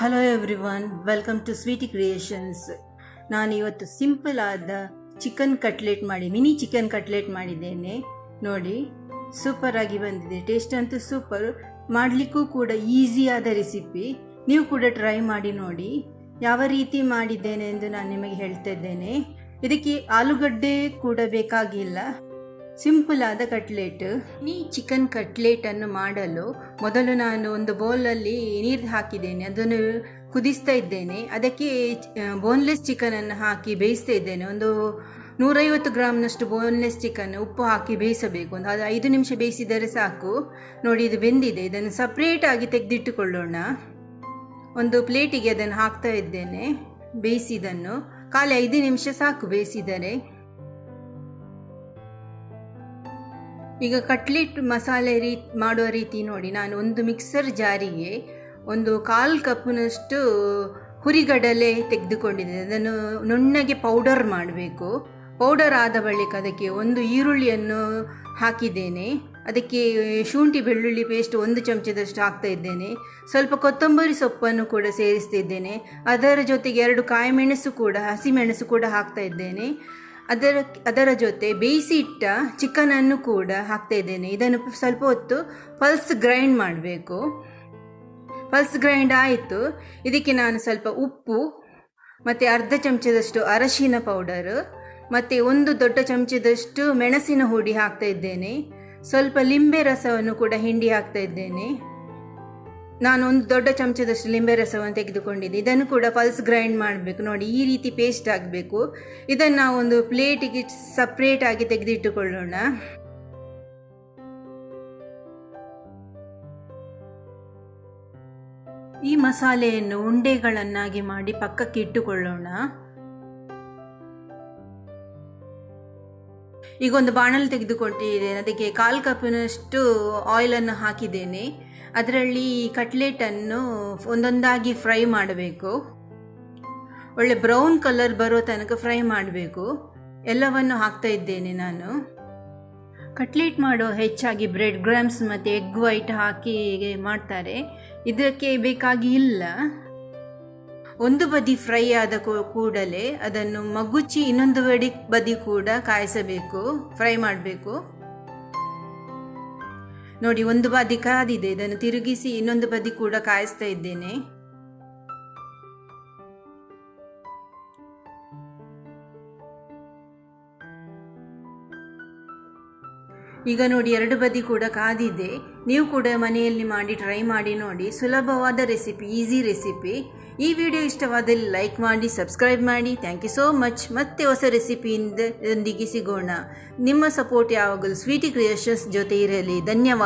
Hello everyone welcome to sweety creations ನಾನು ಇವತ್ತು simple ಆದ ಚಿಕನ್ ಕಟ್ಲೆಟ್ ಮಾಡಿ ಮಿನಿ ಚಿಕನ್ ಕಟ್ಲೆಟ್ ಮಾಡಿದ್ದೇನೆ. ನೋಡಿ ಸೂಪರಾಗಿ ಬಂದಿದೆ. ಟೇಸ್ಟ್ ಅಂತೂ ಸೂಪರ್ ಮಾಡಲಿಕ್ಕೂ ಕೂಡ ಈಸಿ ಆದ ರೆಸಿಪಿ ನೀವು ಕೂಡ ಟ್ರೈ ಮಾಡಿ ನೋಡಿ. ಯಾವ ರೀತಿ ಮಾಡಿದ್ದೇನೆ ಎಂದು ನಾನು ನಿಮಗೆ ಹೇಳ್ತಾ ಇದ್ದೇನೆ. ಇದಕ್ಕೆ ಆಲೂಗಡ್ಡೆ ಕೂಡ ಬೇಕಾಗಿಲ್ಲ. ಸಿಂಪಲ್ ಆದ ಕಟ್ಲೆಟ್. ಈ ಚಿಕನ್ ಕಟ್ಲೆಟನ್ನು ಮಾಡಲು ಮೊದಲು ನಾನು ಒಂದು ಬೌಲಲ್ಲಿ ನೀರು ಹಾಕಿದ್ದೇನೆ. ಅದನ್ನು ಕುದಿಸ್ತಾ ಇದ್ದೇನೆ. ಅದಕ್ಕೆ ಬೋನ್ಲೆಸ್ ಚಿಕನನ್ನು ಹಾಕಿ ಬೇಯಿಸ್ತಾ ಇದ್ದೇನೆ. ಒಂದು ನೂರೈವತ್ತು ಗ್ರಾಮ್ನಷ್ಟು ಬೋನ್ಲೆಸ್ ಚಿಕನ್ ಉಪ್ಪು ಹಾಕಿ ಬೇಯಿಸಬೇಕು. ಒಂದು ಅದು ಐದು ನಿಮಿಷ ಬೇಯಿಸಿದರೆ ಸಾಕು. ನೋಡಿ, ಇದು ಬೆಂದಿದೆ. ಇದನ್ನು ಸಪ್ರೇಟಾಗಿ ತೆಗೆದಿಟ್ಟುಕೊಳ್ಳೋಣ. ಒಂದು ಪ್ಲೇಟಿಗೆ ಅದನ್ನು ಹಾಕ್ತಾ ಇದ್ದೇನೆ ಬೇಯಿಸಿದನ್ನು. ಖಾಲಿ ಐದು ನಿಮಿಷ ಸಾಕು ಬೇಯಿಸಿದರೆ. ಈಗ ಕಟ್ಲೆಟ್ ಮಸಾಲೆ ರೀ, ಮಾಡುವ ರೀತಿ ನೋಡಿ, ನಾನು ಒಂದು ಮಿಕ್ಸರ್ ಜಾರಿಗೆ ಒಂದು ಕಾಲು ಕಪ್ನಷ್ಟು ಹುರಿಗಡಲೆ ತೆಗೆದುಕೊಂಡಿದ್ದೆ ಅದನ್ನು ನುಣ್ಣಗೆ ಪೌಡರ್ ಮಾಡಬೇಕು. ಪೌಡರ್ ಆದ ಬಳಿಕ ಅದಕ್ಕೆ ಒಂದು ಈರುಳ್ಳಿಯನ್ನು ಹಾಕಿದ್ದೇನೆ. ಅದಕ್ಕೆ ಶುಂಠಿ ಬೆಳ್ಳುಳ್ಳಿ ಪೇಸ್ಟ್ ಒಂದು ಚಮಚದಷ್ಟು ಹಾಕ್ತಾ ಇದ್ದೇನೆ. ಸ್ವಲ್ಪ ಕೊತ್ತಂಬರಿ ಸೊಪ್ಪನ್ನು ಕೂಡ ಸೇರಿಸ್ತಿದ್ದೇನೆ. ಅದರ ಜೊತೆಗೆ ಎರಡು ಕಾಯಿಮೆಣಸು ಕೂಡ, ಹಸಿಮೆಣಸು ಕೂಡ ಹಾಕ್ತಾ ಇದ್ದೇನೆ. ಅದರ ಅದರ ಜೊತೆ ಬೇಯಿಸಿ ಇಟ್ಟ ಚಿಕನನ್ನು ಕೂಡ ಹಾಕ್ತಾ ಇದ್ದೇನೆ. ಇದನ್ನು ಸ್ವಲ್ಪ ಹೊತ್ತು ಪಲ್ಸ್ ಗ್ರೈಂಡ್ ಮಾಡಬೇಕು. ಪಲ್ಸ್ ಗ್ರೈಂಡ್ ಆಯಿತು. ಇದಕ್ಕೆ ನಾನು ಸ್ವಲ್ಪ ಉಪ್ಪು, ಮತ್ತು ಅರ್ಧ ಚಮಚದಷ್ಟು ಅರಶಿನ ಪೌಡರು, ಮತ್ತು ಒಂದು ದೊಡ್ಡ ಚಮಚದಷ್ಟು ಮೆಣಸಿನ ಹುಡಿ ಹಾಕ್ತಾ ಇದ್ದೇನೆ. ಸ್ವಲ್ಪ ಲಿಂಬೆ ರಸವನ್ನು ಕೂಡ ಹಿಂಡಿ ಹಾಕ್ತಾ ಇದ್ದೇನೆ. ನಾನು ಒಂದು ದೊಡ್ಡ ಚಮಚದಷ್ಟು ಲಿಂಬೆ ರಸವನ್ನು ತೆಗೆದುಕೊಂಡಿದ್ದೆ. ಇದನ್ನು ಕೂಡ ಪಲ್ಸ್ ಗ್ರೈಂಡ್ ಮಾಡಬೇಕು. ನೋಡಿ, ಈ ರೀತಿ ಪೇಸ್ಟ್ ಆಗಬೇಕು. ಇದನ್ನು ನಾವು ಒಂದು ಪ್ಲೇಟಿಗೆ ಸಪ್ರೇಟಾಗಿ ತೆಗೆದಿಟ್ಟುಕೊಳ್ಳೋಣ. ಈ ಮಸಾಲೆಯನ್ನು ಉಂಡೆಗಳನ್ನಾಗಿ ಮಾಡಿ ಪಕ್ಕಕ್ಕೆ ಇಟ್ಟುಕೊಳ್ಳೋಣ. ಈಗ ಒಂದು ಬಾಣಲಿ ತೆಗೆದುಕೊಟ್ಟಿದ್ದೇನೆ ಅದಕ್ಕೆ ಕಾಲು ಕಪ್ಪಿನಷ್ಟು ಆಯಿಲನ್ನು ಹಾಕಿದ್ದೇನೆ. ಅದರಲ್ಲಿ ಕಟ್ಲೆಟನ್ನು ಒಂದೊಂದಾಗಿ ಫ್ರೈ ಮಾಡಬೇಕು. ಒಳ್ಳೆ ಬ್ರೌನ್ ಕಲರ್ ಬರೋ ತನಕ ಫ್ರೈ ಮಾಡಬೇಕು. ಎಲ್ಲವನ್ನು ಹಾಕ್ತಾ ಇದ್ದೇನೆ ನಾನು. ಕಟ್ಲೆಟ್ ಮಾಡೋ ಹೆಚ್ಚಾಗಿ ಬ್ರೆಡ್ ಗ್ರಾಮ್ಸ್ ಮತ್ತು ಎಗ್ ವೈಟ್ ಹಾಕಿ ಮಾಡ್ತಾರೆ. ಇದಕ್ಕೆ ಬೇಕಾಗಿ ಇಲ್ಲ. ಒಂದು ಬದಿ ಫ್ರೈ ಆದ ಕೂಡಲೇ ಅದನ್ನು ಮಗುಚಿ ಇನ್ನೊಂದು ಬಡಿ ಬದಿ ಕೂಡ ಕಾಯಿಸಬೇಕು. ಫ್ರೈ ಮಾಡಬೇಕು. ನೋಡಿ, ಒಂದು ಬದಿ ಕಾದಿದೆ. ಇದನ್ನು ತಿರುಗಿಸಿ ಇನ್ನೊಂದು ಬದಿ ಕೂಡ ಕಾಯಿಸ್ತಾ ಇದ್ದೇನೆ. ಈಗ ನೋಡಿ, ಎರಡು ಬದಿ ಕೂಡ ಕಾದಿದೆ. ನೀವು ಕೂಡ ಮನೆಯಲ್ಲಿ ಮಾಡಿ, ಟ್ರೈ ಮಾಡಿ, ನೋಡಿ. ಸುಲಭವಾದ ರೆಸಿಪಿ, ಈಸಿ ರೆಸಿಪಿ. ಈ ವಿಡಿಯೋ ಇಷ್ಟವಾದಲ್ಲಿ ಲೈಕ್ ಮಾಡಿ, ಸಬ್ಸ್ಕ್ರೈಬ್ ಮಾಡಿ. Thank you so much. ಮತ್ತೆ ಹೊಸ ರೆಸಿಪಿಯಿಂದ ಸಿಗೋಣ. ನಿಮ್ಮ ಸಪೋರ್ಟ್ ಯಾವಾಗಲೂ ಸ್ವೀಟಿ ಕ್ರಿಯೇಷನ್ಸ್ ಜೊತೆ ಇರಲಿ. ಧನ್ಯವಾದ.